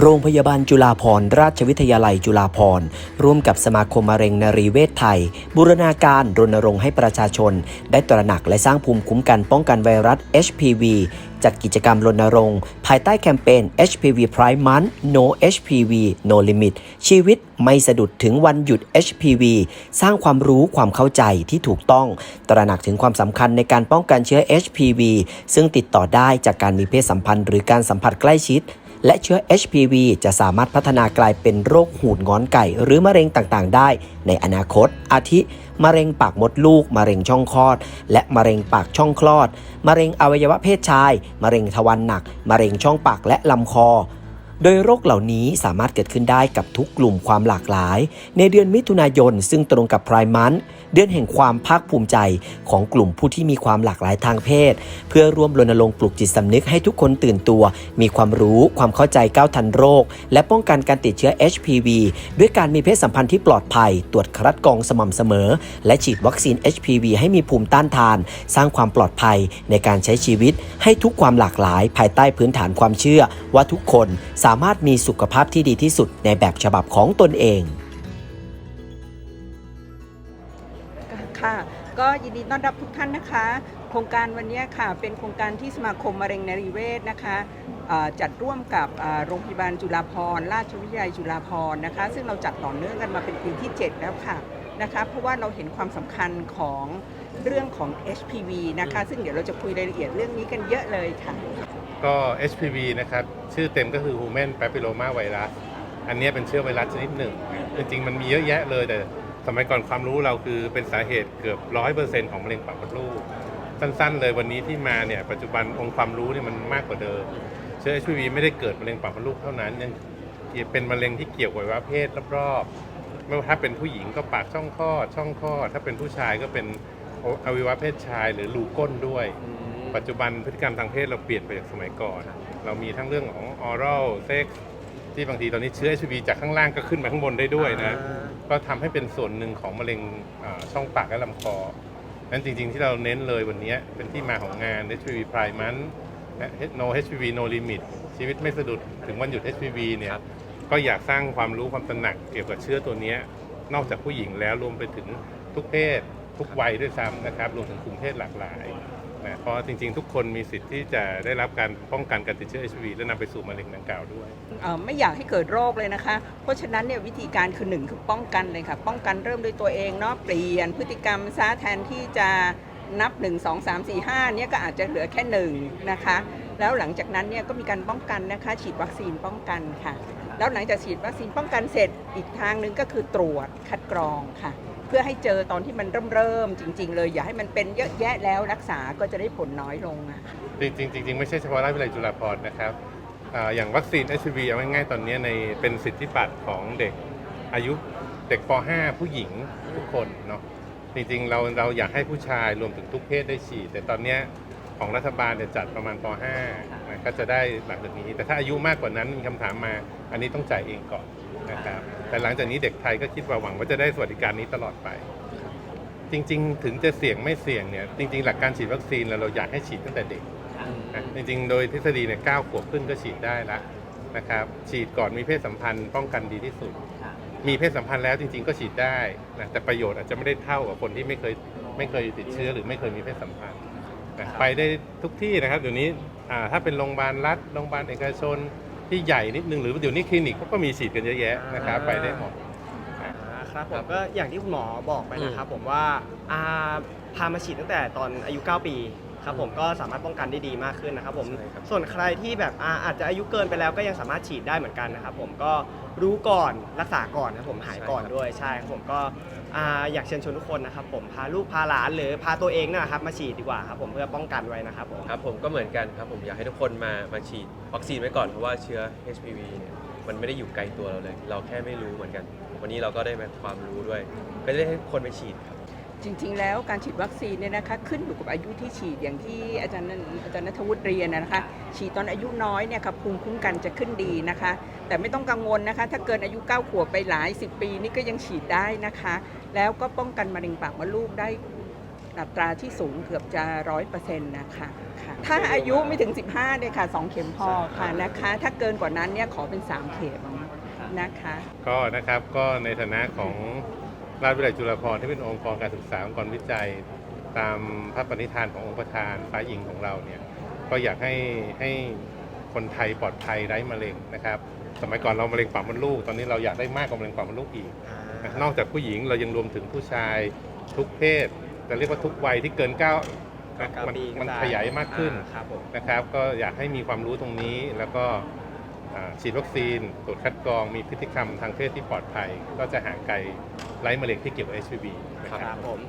โรงพยาบาลจุฬาภรณราชวิทยาลัยจุฬาภรณ์ ร่วมกับสมาคมมะเร็งนรีเวชไทย บูรณาการรณรงค์ให้ประชาชน ได้ตระหนักและสร้างภูมิคุ้มกันป้องกันไวรัส HPV จัดกิจกรรมรณรงค์ ภายใต้แคมเปญ HPV Pride Month No HPV No Limit ชีวิตไม่สะดุดถึงวันหยุด HPV สร้างความรู้ความเข้าใจที่ถูกต้อง ตระหนักถึงความสำคัญในการป้องกันเชื้อ HPV ซึ่งติดต่อได้จากการมีเพศสัมพันธ์หรือการสัมผัสใกล้ชิด และเชื้อ HPV จะสามารถพัฒนากลายเป็นโรคหูดงอนไก่ หรือมะเร็งต่างๆ ได้ในอนาคต อาทิ มะเร็งปากมดลูก มะเร็งช่องคลอด และมะเร็งปากช่องคลอด มะเร็งอวัยวะเพศชาย มะเร็งทวารหนัก มะเร็งช่องปากและลำคอ โดยโรคเหล่านี้สามารถเกิดขึ้นได้กับทุกกลุ่มความหลากหลาย ในเดือนมิถุนายน ซึ่งตรงกับพรายมันเดือนแห่งความภาคภูมิใจของกลุ่มผู้ที่มีความหลากหลายทางเพศ เพื่อร่วมรณรงค์ปลุกจิตสำนึกให้ทุกคนตื่นตัว มีความรู้ความเข้าใจก้าวทันโรค และป้องกันการติดเชื้อ HPV ด้วยการมีเพศสัมพันธ์ที่ปลอดภัย ตรวจคัดกรองสม่ำเสมอ และฉีดวัคซีน HPV ให้มีภูมิต้านทาน สร้างความปลอดภัยในการใช้ชีวิต ให้ทุกความหลากหลาย ภายใต้พื้นฐานความเชื่อว่าทุกคนสามารถมีสุขภาพที่ดีที่สุดในแบบฉบับของตนเอง ค่ะ ก็ยินดีต้อนรับทุกท่านนะคะ โครงการวันนี้ค่ะ เป็นโครงการที่สมาคมมะเร็งนรีเวชนะคะจัดร่วมกับโรงพยาบาลจุฬาภรณราชวิทยาลัยจุฬาภรณ์นะคะ ซึ่งเราจัดต่อเนื่องกันมาเป็นปีที่ 7 แล้วค่ะ นะคะเพราะว่าเราเห็นความสำคัญของเรื่องของ HPV นะคะ ซึ่งเดี๋ยวเราจะคุยรายละเอียดเรื่องนี้กันเยอะเลยค่ะ ก็ HPV นะครับ ชื่อเต็มก็คือ Human Papilloma Virus อันเนี้ยเป็นเชื้อไวรัสชนิดหนึ่ง จริงๆ มันมีเยอะแยะเลยแต่สมัยก่อนความรู้เราคือเป็นสาเหตุเกือบร้อยเปอร์เซ็นต์ของมะเร็งปากมดลูก สั้นๆ เลยวันนี้ที่มาเนี่ยปัจจุบันองค์ความรู้เนี่ยมันมากกว่าเดิม เชื้อ HPV ไม่ได้เกิดมะเร็งปากมดลูกเท่านั้นยังเป็นมะเร็งที่เกี่ยวกับอวัยวะเพศรอบๆ ไม่ว่าถ้าเป็นผู้หญิงก็ปากช่องคลอดช่องคลอดถ้าเป็นผู้ชายก็เป็นอวัยวะเพศชาย หรือรูก้นด้วย ปัจจุบันพฤติกรรมทางเพศเราเปลี่ยนไปจากสมัยก่อน เรามีทั้งเรื่องของออรัลเซ็กที่บางทีตอนนี้เชื้อ HIV จากข้างล่างก็ขึ้นมาข้างบนได้ด้วยนะ ก็ทำให้เป็นส่วนหนึ่งของมะเร็งอ่าช่องปากและลำคอนั้นจริงๆที่เราเน้นเลยวันนี้เป็นที่มาของงาน HPV Pride Month และ No HPV No Limit ชีวิตไม่สะดุดถึงวันหยุด HPV เนี่ย ก็อยากสร้างความรู้ความตระหนักเกี่ยวกับเชื้อตัวนี้นอกจากผู้หญิงแล้วรวมไปถึงทุกเพศ ทุกวัยด้วยซ้ำนะครับรวมถึงกลุ่มเพศหลากหลายนะเพราะจริงๆ ทุกคนมีสิทธิ์ที่จะได้รับการป้องกันการติดเชื้อ HIV และนำไปสู่มะเร็งดังกล่าวด้วย ไม่อยากให้เกิดโรคเลยนะคะ เพราะฉะนั้นเนี่ยวิธีการคือหนึ่งคือป้องกันเลยค่ะ ป้องกันเริ่มด้วยตัวเองเนาะเปลี่ยนพฤติกรรมซะแทนที่จะนับ 1 2 3 4 5เนี่ยก็อาจจะเหลือแค่หนึ่งนะคะแล้วหลังจากนั้นเนี่ยก็มีการป้องกันนะคะ ฉีดวัคซีนป้องกันค่ะ แล้วหลังจากฉีดวัคซีนป้องกันเสร็จอีกทางหนึ่งก็คือตรวจคัดกรองค่ะ เพื่อให้เจอตอนที่มันเริ่มเริ่มจริง ๆ เลย อย่าให้มันเป็นเยอะแยะแล้วรักษาก็จะได้ผลน้อยลงอะจริงๆจริงๆไม่ใช่เฉพาะราชวิทยาลัยจุฬาภรณ์นะครับอาอย่างวัคซีน HIV เอาง่ายๆตอนนี้ในเป็นสิทธิบัตรของเด็กอายุเด็กป .5 ผู้หญิงทุกคนเนาะจริงๆเราเราอยากให้ผู้ชายรวมถึงทุกเพศได้ฉีด แต่ตอนเนี้ย ของรัฐบาลเนี่ยจัดประมาณป .5 นะก็จะได้หลังจากนี้ แต่ถ้าอายุมากกว่านั้นมีคำถามมา อันนี้ต้องจ่ายเองก่อนนะครับแต่หลังจากนี้เด็กไทยก็คิดว่าหวังว่าจะได้สวัสดิการนี้ตลอดไป จริง ๆ ถึงจะเสี่ยงไม่เสี่ยงเนี่ยจริง ๆ หลักการฉีดวัคซีนเราเราอยากให้ฉีดตั้งแต่เด็กนะจริง ๆ โดยทฤษฎีเนี่ยเก้าขวบขึ้นก็ฉีดได้ละนะครับฉีดก่อนมีเพศสัมพันธ์ป้องกันดีที่สุด มีเพศสัมพันธ์แล้วจริง ๆ ก็ฉีดได้นะแต่ประโยชน์อาจจะไม่ได้เท่ากับคนที่ไม่เคยไม่เคยติดเชื้อหรือไม่เคยมีเพศสัมพันธ์ นะไปได้ทุกที่นะครับเดี๋ยวนี้อ่าถ้าเป็นโรงพยาบาลรัฐโรงพยาบาลเอกชนที่ใหญ่นิดนึงหรือเดี๋ยวนี้คลินิกเขาก็มีฉีดกันเยอะแยะนะครับไปได้หมดอ่าครับผมก็อย่างที่คุณหมอบอกไปนะครับผมว่าอ่าพามาฉีดตั้งแต่ตอนอายุ 9 ปีครับผมก็สามารถป้องกันได้ดีมากขึ้นนะครับผมใช่ครับส่วนใครที่แบบอาอาจจะอายุเกินไปแล้วก็ยังสามารถฉีดได้เหมือนกันนะครับผมก็รู้ก่อนรักษาก่อนนะครับผมหายก่อนด้วยใช่ครับผมก็ อาอยากเชิญชวนทุกคนนะครับผมพาลูกพาหลานหรือพาตัวเองนะครับมาฉีดดีกว่าครับผมเพื่อป้องกันไว้นะครับผม ครับผมก็เหมือนกันครับผมอยากให้ทุกคนมามาฉีดวัคซีนไว้ก่อนเพราะว่าเชื้อ HPV เนี่ยมันไม่ได้อยู่ไกลตัวเราเลย เราแค่ไม่รู้เหมือนกัน วันนี้เราก็ได้มาความรู้ด้วย ก็ได้ให้คนไปฉีดครับ จริง ๆ แล้วการฉีดวัคซีนเนี่ยนะคะขึ้นอยู่กับอายุที่ฉีดอย่างที่อาจารย์นันอาจารย์นัทวุฒิเรียนนะคะ ฉีดตอนอายุน้อยเนี่ยค่ะภูมิคุ้มกันจะขึ้นดีนะคะ แต่ไม่ต้องกังวลนะคะ ถ้าเกินอายุ 9 ขวบไปหลาย 10 ปีนี่ก็ยังฉีดได้นะคะ แล้วก็ป้องกันมะเร็งปากมดลูกได้อัตราที่สูงเกือบจะร้อยเปอร์เซ็นต์นะคะถ้าอายุไม่ถึง 15เนี่ยค่ะสองเข็มพอค่ะนะคะ ถ้าเกินกว่านั้นเนี่ยขอเป็น 3 เข็มนะคะ ก็นะครับก็ในฐานะของ ราชวิทยาลัยจุฬาภรณ์ที่เป็นองค์กรการศึกษาองค์กรวิจัย ตามพระปณิธานขององค์ประธานฟ้าหญิงของเราเนี่ยก็อยากให้ให้คนไทยปลอดภัยไร้มะเร็งนะครับ สมัยก่อนเรามะเร็งปากมดลูก ตอนนี้เราอยากได้มากกว่ามะเร็งปากมดลูกอีกนะนอกจากผู้หญิงเรายังรวมถึงผู้ชายทุกเพศจะเรียกว่าทุกวัยที่เกินเก้านะเก้ามันปีก็มันได้ขยายมากขึ้นอ่ครับผมนะครับ ก็อยากให้มีความรู้ตรงนี้แล้วก็อ่าฉีดวัคซีนตรวจคัดกรองมีพฤติกรรมทางเพศที่ปลอดภัย ก็จะห่างไกล ไร้มะเร็งที่เกี่ยวกับ HPV นะครัรับผม